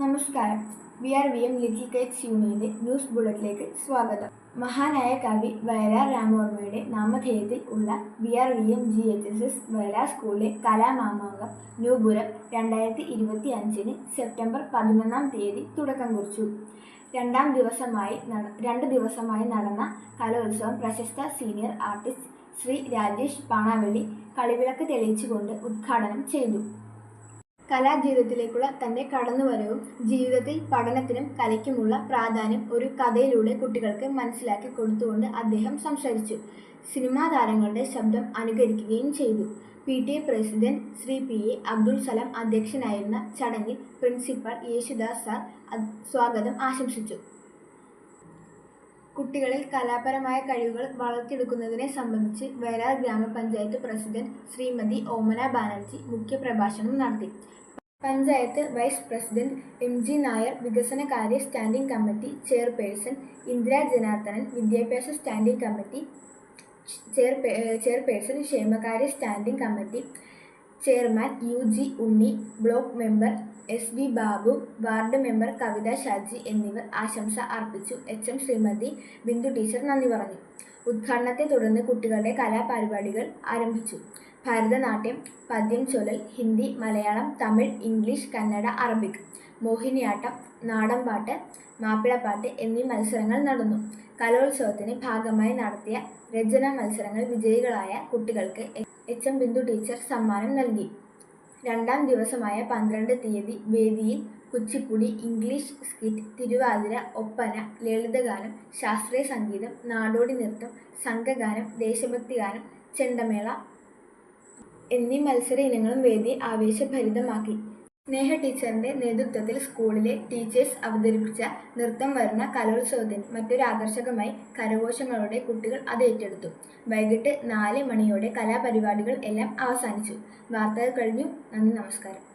നമസ്കാരം. V R V M little kites news ബുള്ളറ്റിലേക്ക് സ്വാഗതം. മഹാനായ കവി വയലാർ രാമവർമ്മയുടെ നാമധേയത്തിൽ ഉള്ള V R V M G H S S Vayalar സ്കൂളിലെ കലാമാമാങ്കം ന്യൂപുരം രണ്ടായിരത്തി ഇരുപത്തി അഞ്ചിന് സെപ്റ്റംബർ പതിനൊന്നാം തീയതി തുടക്കം കുറിച്ചു. രണ്ടാം ദിവസമായി രണ്ട് ദിവസമായി നടന്ന കലോത്സവം പ്രശസ്ത സീനിയർ ആർട്ടിസ്റ്റ് ശ്രീ രാജേഷ് പാണാവള്ളി കളിവിളക്ക് തെളിയിച്ചുകൊണ്ട് ഉദ്ഘാടനം ചെയ്തു. കലാജീവിതത്തിലേക്കുള്ള തന്റെ കടന്നുവരവും ജീവിതത്തിൽ പഠനത്തിനും കലയ്ക്കുമുള്ള പ്രാധാന്യം ഒരു കഥയിലൂടെ കുട്ടികൾക്ക് മനസ്സിലാക്കി കൊടുത്തുകൊണ്ട് അദ്ദേഹം സംസാരിച്ചു. സിനിമാ താരങ്ങളുടെ ശബ്ദം അനുകരിക്കുകയും ചെയ്തു. P. T. A president Shri P. A. Abdul Salam അധ്യക്ഷനായിരുന്ന ചടങ്ങിൽ പ്രിൻസിപ്പൽ യേശുദാസ് സാർ സ്വാഗതം ആശംസിച്ചു. കുട്ടികളിൽ കലാപരമായ കഴിവുകൾ വളർത്തിയെടുക്കുന്നതിനെ സംബന്ധിച്ച് വയലാർ ഗ്രാമപഞ്ചായത്ത് പ്രസിഡന്റ് ശ്രീമതി ഓമന ബാനർജി മുഖ്യപ്രഭാഷണം നടത്തി. Panchayat vice president M G Nair വികസനകാര്യ standing committee chairperson Indira Janardhanan വിദ്യാഭ്യാസ സ്റ്റാൻഡിംഗ് കമ്മിറ്റി ചെയർപേ ചെയർപേഴ്സൺ ക്ഷേമകാര്യ standing committee chairman U G Unni block member S V Babu ward member Kavitha Shaji എന്നിവർ ആശംസ അർപ്പിച്ചു. H M Shrimati Bindu teacher നന്ദി പറഞ്ഞു. ഉദ്ഘാടനത്തെ തുടർന്ന് കുട്ടികളുടെ കലാപരിപാടികൾ ആരംഭിച്ചു. ഭരതനാട്യം പദ്യം ചൊല്ലൽ ഹിന്ദി മലയാളം തമിഴ് ഇംഗ്ലീഷ് കന്നഡ അറബിക് മോഹിനിയാട്ടം നാടൻപാട്ട് മാപ്പിളപ്പാട്ട് എന്നീ മത്സരങ്ങൾ നടന്നു. കലോത്സവത്തിന് ഭാഗമായി നടത്തിയ രചനാ മത്സരങ്ങൾ വിജയികളായ കുട്ടികൾക്ക് എച്ച് എം ബിന്ദു ടീച്ചർ സമ്മാനം നൽകി. രണ്ടാം ദിവസമായ പന്ത്രണ്ട് തീയതി വേദിയിൽ കുച്ചിപ്പുടി ഇംഗ്ലീഷ് സ്കിറ്റ് തിരുവാതിര ഒപ്പന ലളിതഗാനം ശാസ്ത്രീയ സംഗീതം നാടോടി നൃത്തം സംഘഗാനം ദേശഭക്തിഗാനം ചെണ്ടമേള എന്നീ മത്സര ഇനങ്ങളും വേദി ആവേശഭരിതമാക്കി. സ്നേഹ ടീച്ചറിന്റെ നേതൃത്വത്തിൽ സ്കൂളിലെ ടീച്ചേഴ്സ് അവതരിപ്പിച്ച നൃത്തം വരുന്ന കലോത്സവത്തിന് മറ്റൊരു ആകർഷകമായി കരഘോഷങ്ങളോടെ കുട്ടികൾ അത് ഏറ്റെടുത്തു. വൈകിട്ട് നാല് മണിയോടെ കലാപരിപാടികൾ എല്ലാം അവസാനിച്ചു. വാർത്തകൾ കഴിഞ്ഞു. നന്ദി നമസ്കാരം.